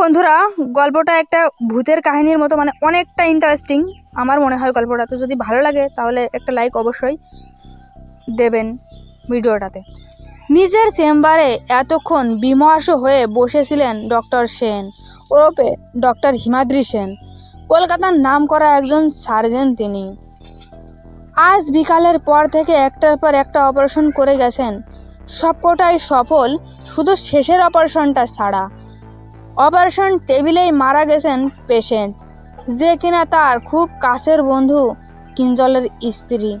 বন্ধুরা, গল্পটা একটা ভূতের কাহিনীর মতো মানে অনেকটা ইন্টারেস্টিং আমার মনে হয় গল্পটা। তো যদি ভালো লাগে, তাহলে একটা লাইক অবশ্যই দেবেন ভিডিওটাতে। নিজের চেম্বারে এতক্ষণ বিমর্ষ হয়ে বসেছিলেন ডক্টর সেন, ওরফে ডক্টর হিমাদ্রি সেন। কলকাতার নাম করা একজন সার্জন তিনি। আজ বিকালের পর থেকে একটার পর একটা অপারেশন করে গেছেন। সবকটাই সফল, শুধু শেষের অপারেশনটা ছাড়া। অপারেশন টেবিলেই মারা গেছেন পেশেন্ট, যে কিনা তার খুব কাছের বন্ধু কিঞ্জলের স্ত্রী।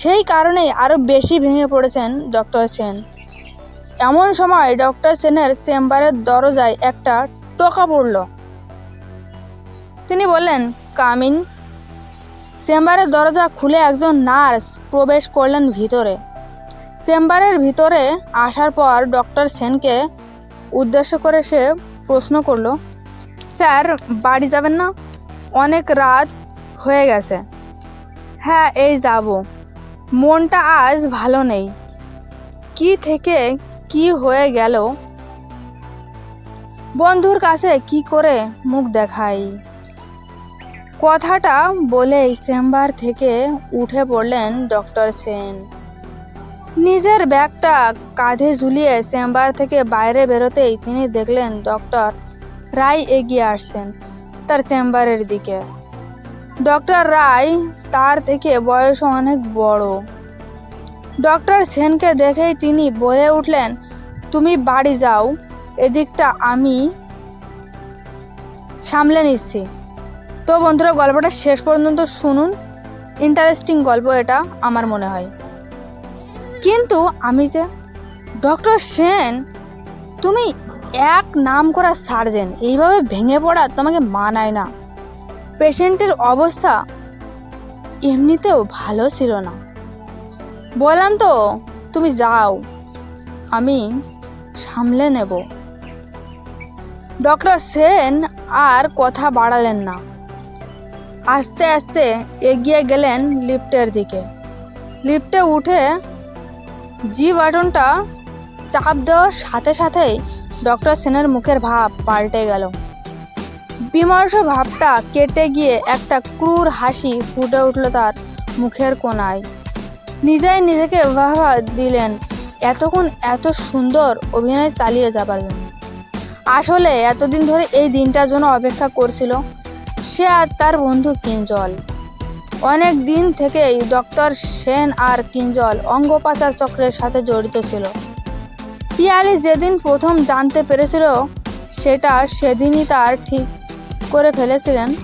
সেই কারণেই আরও বেশি ভেঙে পড়েছেন ডক্টর সেন। এমন সময় ডক্টর সেনের চেম্বারের দরজায় একটা টোকা পড়ল। তিনি বললেন, কামিন। চেম্বারের দরজা খুলে একজন নার্স প্রবেশ করলেন ভিতরে। চেম্বারের ভিতরে আসার পর ডক্টর সেনকে উদ্দেশ্য করে সে প্রশ্ন করল, স্যার, বাড়ি যাবেন না? অনেক রাত হয়ে গেছে। হ্যাঁ এই যাব। মনটা আজ ভালো নেই। কি থেকে কি হয়ে গেল? বন্ধুর কাছে কি করে মুখ দেখাই? কথাটা বলেই চেম্বার থেকে উঠে পড়লেন ডক্টর সেন। নিজের ব্যাগটা কাঁধে ঝুলিয়ে চেম্বার থেকে বাইরে বেরোতেই তিনি দেখলেন ডক্টর রায় এগিয়ে আসছেন তার চেম্বারের দিকে। ডক্টর রায় তার থেকে বয়স অনেক বড়। ডক্টর সেনকে দেখেই তিনি বলে উঠলেন, তুমি বাড়ি যাও, এদিকটা আমি সামলে নিচ্ছি। তো বন্ধুরা, গল্পটা শেষ পর্যন্ত শুনুন। ইন্টারেস্টিং গল্প এটা, আমার মনে হয়। কিন্তু আমি যে ডক্টর সেন, তুমি এক নাম করা সার্জেন, এইভাবে ভেঙে পড়া তোমাকে মানায় না। পেশেন্টের অবস্থা এমনিতেও ভালো ছিল না। বললাম তো, তুমি যাও, আমি সামলে নেব। ডক্টর সেন আর কথা বাড়ালেন না। আস্তে আস্তে এগিয়ে গেলেন লিফটের দিকে। লিফটে উঠে জি বাটনটা চাপ দেওয়ার সাথে সাথেই ডক্টর সেনের মুখের ভাব পাল্টে গেল। বিমর্ষ ভাবটা কেটে গিয়ে একটা ক্রুর হাসি ফুটে উঠল তার মুখের কোনায় নিজেই নিজেকে বাহবা দিলেন, এতক্ষণ এত সুন্দর অভিনয় চালিয়ে যাবার জন্য। আসলে এতদিন ধরে এই দিনটার জন্য অপেক্ষা করছিল। সে আর তার বন্ধু কিঞ্জল। অনেক দিন থেকেই ডক্টর সেন আর কিঞ্জল অঙ্গপাচার চক্রের সাথে জড়িত ছিল। পিয়ালি যেদিন প্রথম জানতে পেরেছিল, সেটা সেদিনই তার ঠিক করে ফেলেছিলেন।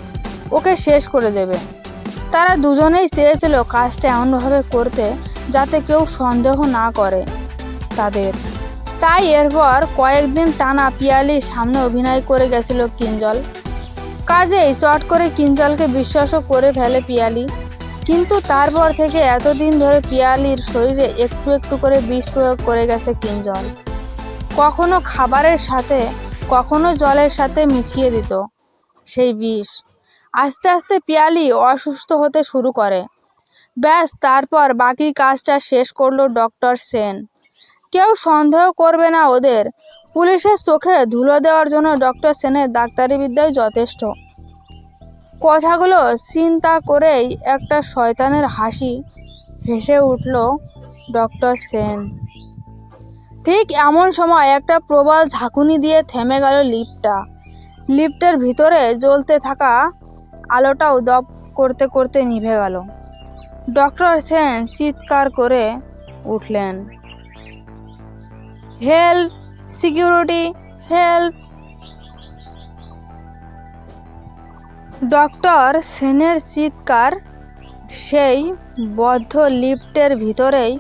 ওকে শেষ করে দেবে। তারা দুজনেই চেয়েছিল কাজটা এমনভাবে করতে যাতে কেউ সন্দেহ না করে তাদের। তাই এরপর কয়েকদিন টানা পিয়ালির সামনে অভিনয় করে গেছিল কিঞ্জল। কাজেই শর্ট করে কিঞ্জলকে বিশ্বাসও করে ফেলে পিয়ালি। কিন্তু তারপর থেকে এতদিন ধরে পিয়ালির শরীরে একটু একটু করে বিষ প্রয়োগ করে গেছে কিঞ্জল। কখনো খাবারের সাথে, কখনো জলের সাথে মিশিয়ে দিত সেই বিষ। আস্তে আস্তে পিয়ালি অসুস্থ হতে শুরু করে। ব্যাস, তারপর বাকি কাজটা শেষ করল ডক্টর সেন। কেউ সন্দেহ করবে না ওদের পুলিশের চোখে ধুলো দেওয়ার জন্য ডক্টর সেনের ডাক্তারি বিদ্যাই যথেষ্ট। কথাগুলো চিন্তা করেই একটা শয়তানের হাসি হেসে উঠল ডক্টর সেন। ঠিক এমন সময় একটা প্রবল ঝাঁকুনি দিয়ে থেমে গেল লিফটটা। লিফটের ভিতরে জ্বলতে থাকা আলোটাও দপ করতে করতে নিভে গেল। ডক্টর সেন চিৎকার করে উঠলেন। হেল্প! Security, help. ডক্টর সেনের চিৎকার, সেই বদ্ধ লিফটের ভিতরেই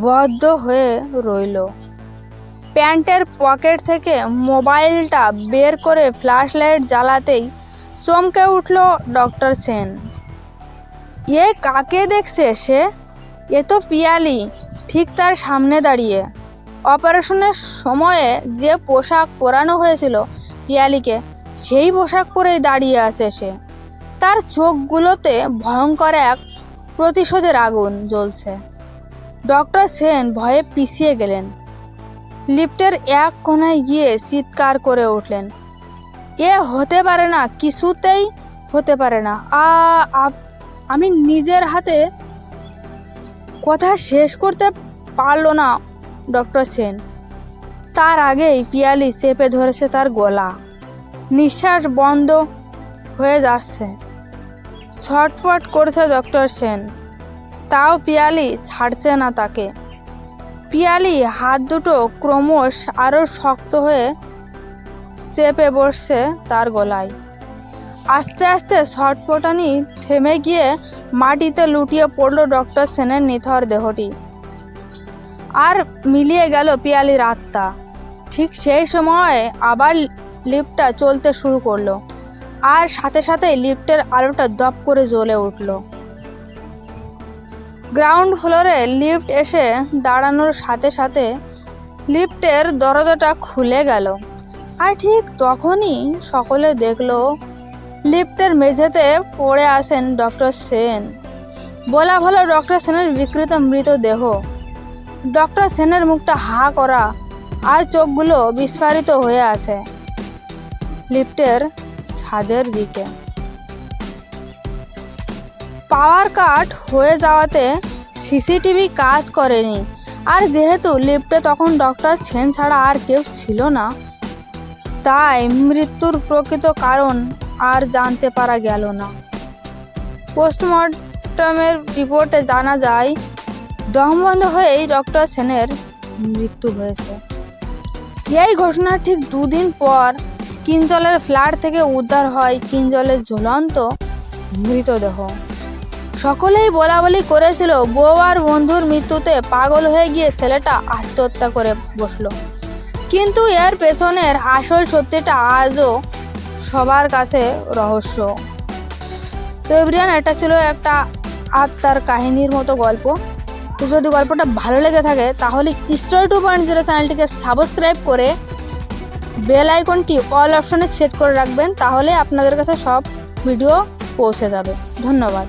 বদ্ধ হয়ে রইল। প্যান্টের পকেট থেকে মোবাইলটা বের করে ফ্ল্যাশ লাইট জ্বালাতেই চমকে উঠল ডক্টর সেন। এ কাকে দেখছে সে? এ তো পিয়ালি, ঠিক তার সামনে দাঁড়িয়ে। অপারেশনের সময়ে যে পোশাক পরানো হয়েছিল পিয়ালিকে, সেই পোশাক পরেই দাঁড়িয়ে আছে সে। তার চোখগুলোতে ভয়ঙ্কর এক প্রতিশোধের আগুন জ্বলছে। ডক্টর সেন ভয়ে পিছিয়ে গেলেন। লিফটের এক কোনায় গিয়ে চিৎকার করে উঠলেন। এ হতে পারে না, কিছুতেই হতে পারে না। আ আমি নিজের হাতে কথা শেষ করতে পারল না। ডক্টর সেন। তার আগেই পিয়ালি চেপে ধরেছে তার গলা। নিঃশ্বাস বন্ধ হয়ে যাচ্ছে। ছটফট করছে ডক্টর সেন। তাও পিয়ালি ছাড়ছে না তাকে। পিয়ালি হাত দুটো ক্রমশ আরও শক্ত হয়ে চেপে বসছে তার গলায়। আস্তে আস্তে ছটফটানি থেমে গিয়ে মাটিতে লুটিয়ে পড়ল ডক্টর সেনের নিথর দেহটি। আর মিলিয়ে গেল পিয়ালির আত্মা। ঠিক সেই সময় আবার লিফটটা চলতে শুরু করল আর সাথে সাথে লিফটের আলোটা দপ করে জ্বলে উঠল। গ্রাউন্ড ফ্লোরে লিফট এসে দাঁড়ানোর সাথে সাথে লিফটের দরজাটা খুলে গেল আর ঠিক তখনই সকলে দেখল লিফটের মেঝেতে পড়ে আসেন ডক্টর সেন। বলা ভালো ডক্টর সেনের বিকৃত মৃতদেহ। ডক্টর সেনের মুখটা হা করা আর চোখগুলো বিস্ফারিত হয়ে আসে লিফটের ছাদের দিকে। পাওয়ার কাট হয়ে যাওয়াতে সিসিটিভি কাজ করেনি। আর যেহেতু লিফটে তখন ডক্টর সেন ছাড়া আর কেউ ছিল না, তাই মৃত্যুর প্রকৃত কারণ আর জানতে পারা গেল না। পোস্টমর্টমের রিপোর্টে জানা যায় দমবন্ধ হয়েই ডক্টর সেনের মৃত্যু হয়েছে। এই ঘটনার ঠিক দুদিন পর কিঞ্জলের ফ্ল্যাট থেকে উদ্ধার হয় কিঞ্জলের ঝুলন্ত মৃতদেহ। সকলেই বলা বলি করেছিল, বউ আর বন্ধুর মৃত্যুতে পাগল হয়ে গিয়ে ছেলেটা আত্মহত্যা করে বসল। কিন্তু এর পেছনের আসল সত্যিটা আজও সবার কাছে রহস্য। তো এভরিয়ান, এটা ছিল একটা আত্মার কাহিনীর মতো গল্প। তো যদি গল্পটা ভালো লেগে থাকে, তাহলে স্টোরি টু পয়েন্ট জিরো চ্যানেলটিকে সাবস্ক্রাইব করে বেল আইকনটি অল অপশনে সেট করে রাখবেন, তাহলে আপনাদের কাছে সব ভিডিও পৌঁছে যাবে। ধন্যবাদ।